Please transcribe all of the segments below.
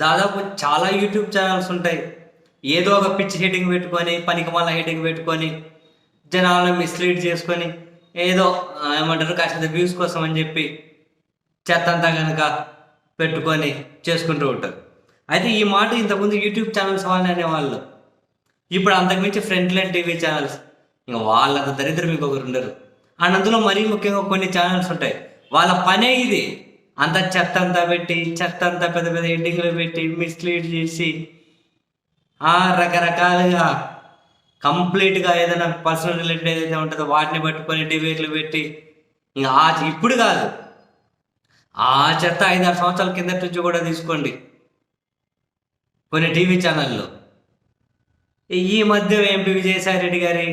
దాదాపు చాలా YouTube channels ఉంటాయి. ఏదో ఒక పిచ్చి హెడ్డింగ్ పెట్టుకొని పనికిమాల హెడ్డింగ్ పెట్టుకొని జనాలను మిస్లీడ్ చేసుకొని ఏదో ఏమంటారు కాస్త వ్యూస్ కోసం అని చెప్పి చెత్తంతా కనుక పెట్టుకొని చేసుకుంటూ ఉంటారు. అయితే ఈ మాట ఇంతకుముందు యూట్యూబ్ ఛానల్స్ వాళ్ళని అనేవాళ్ళు. ఇప్పుడు అంతకుమించి ఫ్రంట్ టీవీ ఛానల్స్ ఇంకా వాళ్ళంత దరిద్రం ఇంకొకరు ఉండరు. అండ్ అందులో మరీ ముఖ్యంగా కొన్ని ఛానల్స్ ఉంటాయి. వాళ్ళ పనే ఇది. అంత చెత్త అంతా పెట్టి చెత్త అంతా పెద్ద పెద్ద ఎడ్డింగ్లు పెట్టి మిస్లీడ్ చేసి ఆ రకరకాలుగా కంప్లీట్గా ఏదైనా పర్సనల్ రిలేటెడ్ ఏదైతే ఉంటుందో వాటిని పట్టుకొని డిబేట్లు పెట్టి ఇంకా ఆ ఇప్పుడు కాదు. ఆ చెత్త ఐదారు సంవత్సరాల కిందటి నుంచి కూడా తీసుకోండి. కొన్ని టీవీ ఛానల్లో ఈ మధ్య ఎంపీ విజయసాయి రెడ్డి గారి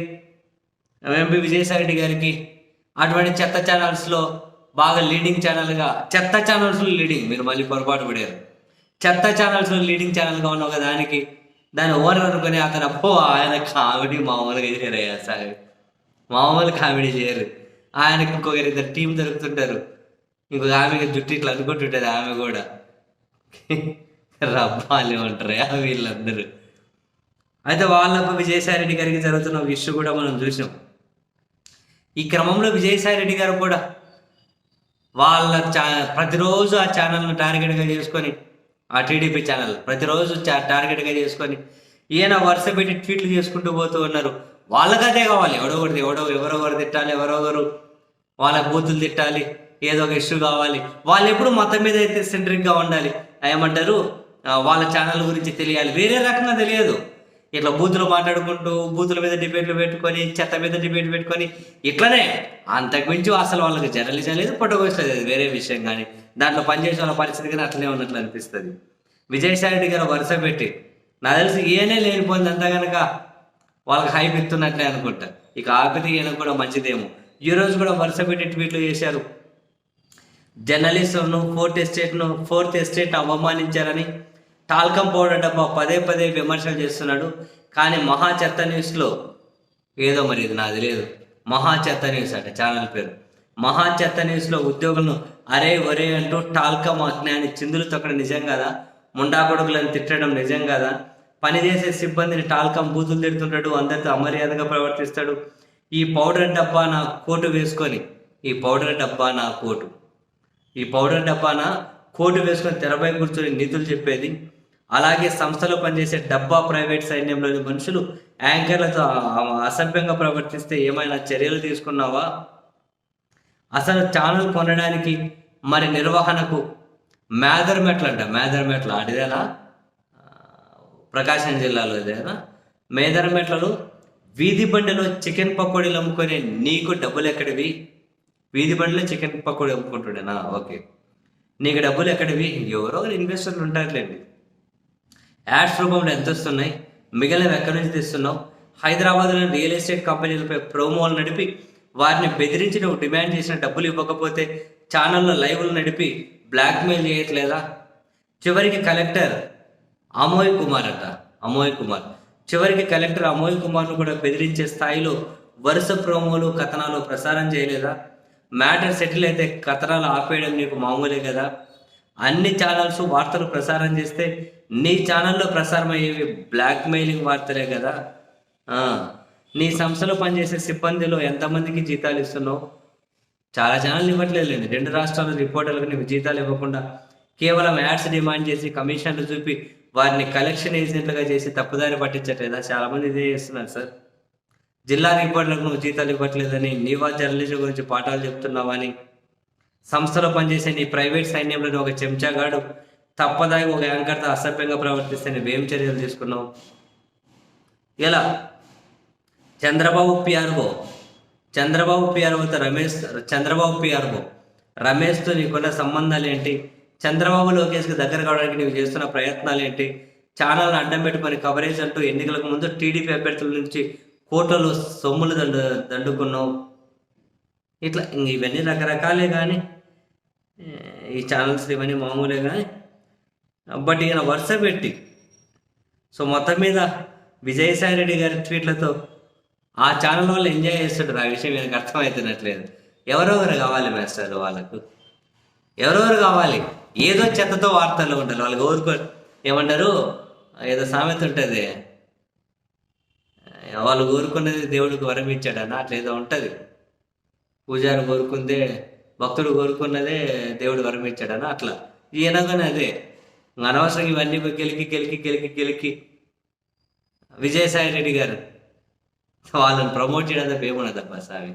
ఎంపీ విజయసాయి రెడ్డి గారికి అటువంటి చెత్త ఛానల్స్లో బాగా లీడింగ్ ఛానల్గా చెత్త ఛానల్స్లో లీడింగ్ మీరు మళ్ళీ పొరపాటు పడారు. చెత్త ఛానల్స్లో లీడింగ్ ఛానల్గా ఉన్న ఒక దానికి దాని ఓనర్ అనుకుని అతను అప్పో ఆయన కామెడీ మామూలుగా చేయరయ్యా సార్. మామూలు కామెడీ చేయరు. ఆయనకి ఇంకొకరి ఇద్దరు టీం దొరుకుతుంటారు. ఇంకొక ఆమెకి జుట్టు ఇట్లా అనుకుంటుంటుంది ఆమె కూడా. రబ్బాలి ఉంటారు వీళ్ళందరూ. అయితే వాళ్ళకు విజయసాయి రెడ్డి గారికి జరుగుతున్న ఒక ఇష్యూ కూడా మనం చూసాం ఈ క్రమంలో విజయసాయి రెడ్డి గారు కూడా వాళ్ళ ఛా ప్రతిరోజు ఆ ఛానల్ను టార్గెట్గా చేసుకొని ఆ టీడీపీ ఛానల్ ప్రతిరోజు చా టార్గెట్గా చేసుకొని ఈయన వరుస పెట్టి ట్వీట్లు చేసుకుంటూ పోతూ ఉన్నారు. వాళ్ళకి అదే కావాలి. ఎవడో ఒకటి ఎవడో ఎవరో ఒకరు తిట్టాలి ఎవరో ఒకరు వాళ్ళ బూతులు తిట్టాలి ఏదో ఒక ఇష్యూ కావాలి. వాళ్ళు ఎప్పుడు మతం మీద అయితే సెంట్రిక్గా ఉండాలి. ఏమంటారు? వాళ్ళ ఛానల్ గురించి తెలియాలి. వేరే రకంగా తెలియదు. ఇట్లా బూతులు మాట్లాడుకుంటూ బూతుల మీద డిబేట్లు పెట్టుకొని చెత్త మీద డిబేట్ పెట్టుకొని ఇట్లనే అంతకుమించి అసలు వాళ్ళకి జర్నలిజం లేదు పట్టుకోవట్లేదు అది వేరే విషయం కానీ. దాంట్లో పనిచేసే వాళ్ళ పరిస్థితి కానీ అట్లనే ఉన్నట్లు అనిపిస్తుంది. విజయసాయి రెడ్డి గారు వరుస పెట్టి నాకు తెలిసి ఏనే లేనిపోయింది అంతా కనుక వాళ్ళకి హైప్ ఇస్తున్నట్లే అనుకుంటా. ఇక ఆపితే ఈయన కూడా మంచిదేమో. ఈ రోజు కూడా వరుస పెట్టి ట్వీట్లు చేశారు. జర్నలిస్టులను ఫోర్త్ ఎస్టేట్ను ఫోర్త్ ఎస్టేట్ అవమానించారని టాల్కం పౌడర్ డబ్బా పదే పదే విమర్శలు చేస్తున్నాడు. కానీ మహా చెత్త న్యూస్లో ఏదో మరి ఇది నాకు తెలియదు మహా చెత్త న్యూస్ అంట ఛానల్ పేరు. మహా చెత్త న్యూస్లో ఉద్యోగులను అరే ఒరే అంటూ టాల్కం అజ్ఞాని చిందులు తొక్కడం నిజం కదా? ముండా కొడుకులను తిట్టడం నిజం కదా? పనిచేసే సిబ్బందిని టాల్కం బూతులు తిడుతుంటాడు అందరితో అమర్యాదగా ప్రవర్తిస్తాడు. ఈ పౌడర్ డబ్బా నా కోటు వేసుకొని ఈ పౌడర్ డబ్బా నా కోటు. ఈ పౌడర్ డబ్బాన కోటు వేసుకొని తెరపై కూర్చొని నీతులు చెప్పేది అలాగే సంస్థలో పనిచేసే డబ్బా ప్రైవేట్ సైన్యంలోని మనుషులు యాంకర్లతో అసభ్యంగా ప్రవర్తిస్తే ఏమైనా చర్యలు తీసుకున్నావా? అసలు ఛానల్ కొనడానికి మరి నిర్వహణకు మేదర్ మెట్లు అంట. మేదర్ మెట్లు అడిదేనా? ప్రకాశం జిల్లాలో ఇదేనా? మేదర్ మెట్లలో వీధి బండిలో చికెన్ పకోడీలు అమ్ముకొని నీకు డబ్బులు ఎక్కడివి? వీధి బండిలో చికెన్ పకోడీ అమ్ముకుంటుండేనా? ఓకే. నీకు డబ్బులు ఎక్కడివి? ఎవరో ఇన్వెస్టర్లు ఉంటారులేండి. యాడ్స్ రూపంలో ఎంత వస్తున్నాయి? మిగిలినవి ఎక్కడి నుంచి తెస్తున్నావు? హైదరాబాద్లోని రియల్ ఎస్టేట్ కంపెనీలపై ప్రోమోలు నడిపి వారిని బెదిరించి నువ్వు డిమాండ్ చేసిన డబ్బులు ఇవ్వకపోతే ఛానల్లో లైవ్లు నడిపి బ్లాక్మెయిల్ చేయట్లేదా? చివరికి కలెక్టర్ అమోయ్ కుమార్ అట. అమోయ్ కుమార్. చివరికి కలెక్టర్ అమోయ్ కుమార్ను కూడా బెదిరించే స్థాయిలో వరుస ప్రోమోలు కథనాలు ప్రసారం చేయలేదా? మ్యాటర్ సెటిల్ అయితే కథనాలు ఆపేయడం నీకు మామూలే కదా? అన్ని ఛానల్స్ వార్తలు ప్రసారం చేస్తే నీ ఛానల్లో ప్రసారం అయ్యేవి బ్లాక్మెయిలింగ్ వార్తలే కదా? నీ సంస్థలో పనిచేసే సిబ్బందిలో ఎంతమందికి జీతాలు ఇస్తున్నావు? చాలా ఛానల్ ఇవ్వట్లేదు రెండు రాష్ట్రాల రిపోర్టర్లకు నీకు జీతాలు ఇవ్వకుండా కేవలం యాడ్స్ డిమాండ్ చేసి కమిషన్లు చూపి వారిని కలెక్షన్ ఏజెంట్లుగా చేసి తప్పుదారి పట్టించట్లేదా? చాలామంది ఇదే చేస్తున్నారు సార్. జిల్లా రిపోర్టర్లకు నువ్వు జీతాలు ఇవ్వట్లేదని నీవా జర్నలిజం గురించి పాఠాలు చెప్తున్నావని సంస్థలో పనిచేసే నీ ప్రైవేట్ సైన్యంలోని ఒక చెంచాగాడు. తప్పదాగి ఒక యాంకర్తో అసభ్యంగా ప్రవర్తిస్తే నువ్వేం చర్యలు తీసుకున్నావు? ఎలా? చంద్రబాబు పిఆర్ఓ చంద్రబాబు పిఆర్ఓతో రమేష్ చంద్రబాబు పిఆర్ఓ రమేష్తో నీకున్న సంబంధాలు ఏంటి? చంద్రబాబు లోకేష్కి దగ్గర కావడానికి నువ్వు చేస్తున్న ప్రయత్నాలు ఏంటి? ఛానల్ని అడ్డం పెట్టుకుని కవరేజ్ అంటూ ఎన్నికలకు ముందు టీడీపీ అభ్యర్థుల నుంచి కోట్లలో సొమ్ములు దండు దండుకున్నావు. ఇట్లా ఇవన్నీ రకరకాలే కానీ ఈ ఛానల్స్ ఇవన్నీ మామూలే కానీ బట్ ఈయన వరుస పెట్టి. సో మొత్తం మీద విజయసాయి రెడ్డి గారి ట్వీట్లతో ఆ ఛానల్ వాళ్ళు ఎంజాయ్ చేస్తుంటారు. ఆ విషయం ఈయనకు అర్థమవుతున్నట్లేదు ఎవరెవరు కావాలి మాస్టర్ వాళ్ళకు? ఎవరెవరు కావాలి? ఏదో చెత్తతో వార్తలు ఉంటారు. వాళ్ళకి ఓదుకో ఏమంటారు? ఏదో సామెత ఉంటుంది. వాళ్ళు కోరుకున్నది దేవుడికి వరం అన్న అట్లా ఏదో ఉంటుంది. పూజారి కోరుకుందే భక్తుడు కోరుకున్నదే దేవుడు వరం ఇచ్చాడనా అట్లా. ఈయనగానే అదే. అనవసరం ఇవన్నీ గెలికి గెలికి గెలికి గెలికి విజయసాయి రెడ్డి గారు. వాళ్ళని ప్రమోట్ చేయడం తప్ప ఏమున్నదబ్బా సామి